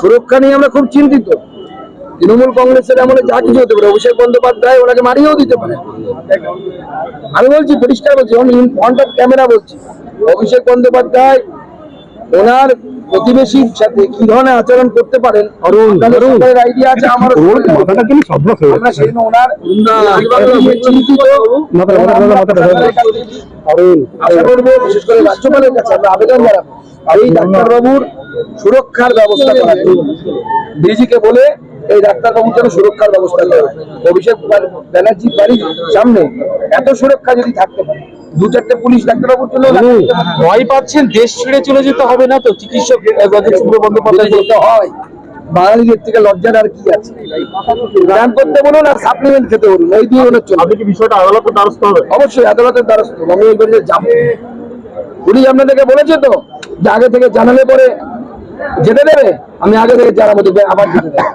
সুরক্ষা নিয়ে আমরা খুব চিন্তিত। তৃণমূল কংগ্রেসের আমলে যা কিছু হতে পারে, অভিষেক বন্দ্যোপাধ্যায় ওনাকে মারিয়েও দিতে পারে। আমি বলছি, পরিষ্কার বলছি ক্যামেরা বলছি। অভিষেক বন্দ্যোপাধ্যায়, ওনার প্রতিবেশীর সাথে কি ধরনের আচরণ করতে পারেন? আপনাদের আইডিয়া আছে আমার মাথাটা কিন্তু স্বপ্ন আমরা সেই ওনার চিন্তিত। মাথা- মাথা- মাথা- মাথা- মাথা- অরুণ আশা করব বিশেষ করে রাজ্যপালের কাছে আমরা আবেদন জানাব। এই ডাক্তারবাবুর সুরক্ষার ব্যবস্থা করা ডিজিকে বলে এই ডাক্তারবাবুর জন্য সুরক্ষার ব্যবস্থা করা অভিষেক ব্যান- ব্যানার্জির বাড়ির সামনে এত সুরক্ষা যদি থাকতে পারে দু চারটে পুলিশ ডাক্তারবাবুর জন্য ভয় পাচ্ছেন দেশ ছেড়ে চলে যেতে হবে না তো? চিকিৎসক বন্দ্যোপাধ্যায় হয়। বাঙালিদের থেকে লজ্জার আর কি আছে? ব্যায়াম করতে বলুন আর সাপ্লিমেন্ট খেতে বলুন এই দিয়ে ওনার চলবে আপনি কি বিষয়টা আদালতে দ্বারস্থ হবে অবশ্যই আদালতের দ্বারস্থ আমি এই বাড়িতে যাব। পুলিশ আপনাদেরকে বলেছে তো যে আগে থেকে জানালে পরে যেতে দেবে আমি আগে থেকে জানাব দেখবে আবার যেতে দেবে।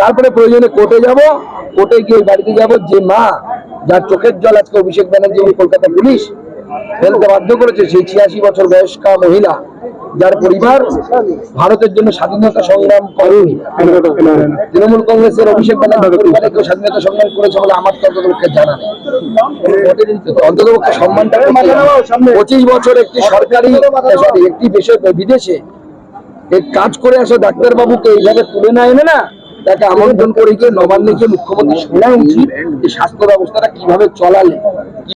তারপরে প্রয়োজনে কোর্টে যাব কোর্টে গিয়ে বাড়িতে যাব যে মা যার চোখের জল আজকে অভিষেক ব্যানার্জি কলকাতা পুলিশ ফেলতে বাধ্য করেছে, সেই ছিয়াশি বছর বয়স্কা মহিলা যার পরিবার ভারতের জন্য স্বাধীনতা সংগ্রাম করেন। তৃণমূল কংগ্রেসের অভিষেক ব্যানার্জি স্বাধীনতা সংগ্রাম করেছে বলে আমার তো অন্ততপক্ষে জানা নেই। অন্ততপক্ষে সম্মানটা পঁচিশ বছর একটি সরকারি একটি বিদেশে কাজ করে আসা ডাক্তারবাবুকে এইভাবে তুলে না এনে না তাকে আমন্ত্রণ করে গিয়ে নবান্নে গিয়ে মুখ্যমন্ত্রী শোনা উচিত যে স্বাস্থ্য ব্যবস্থাটা কীভাবে চলালে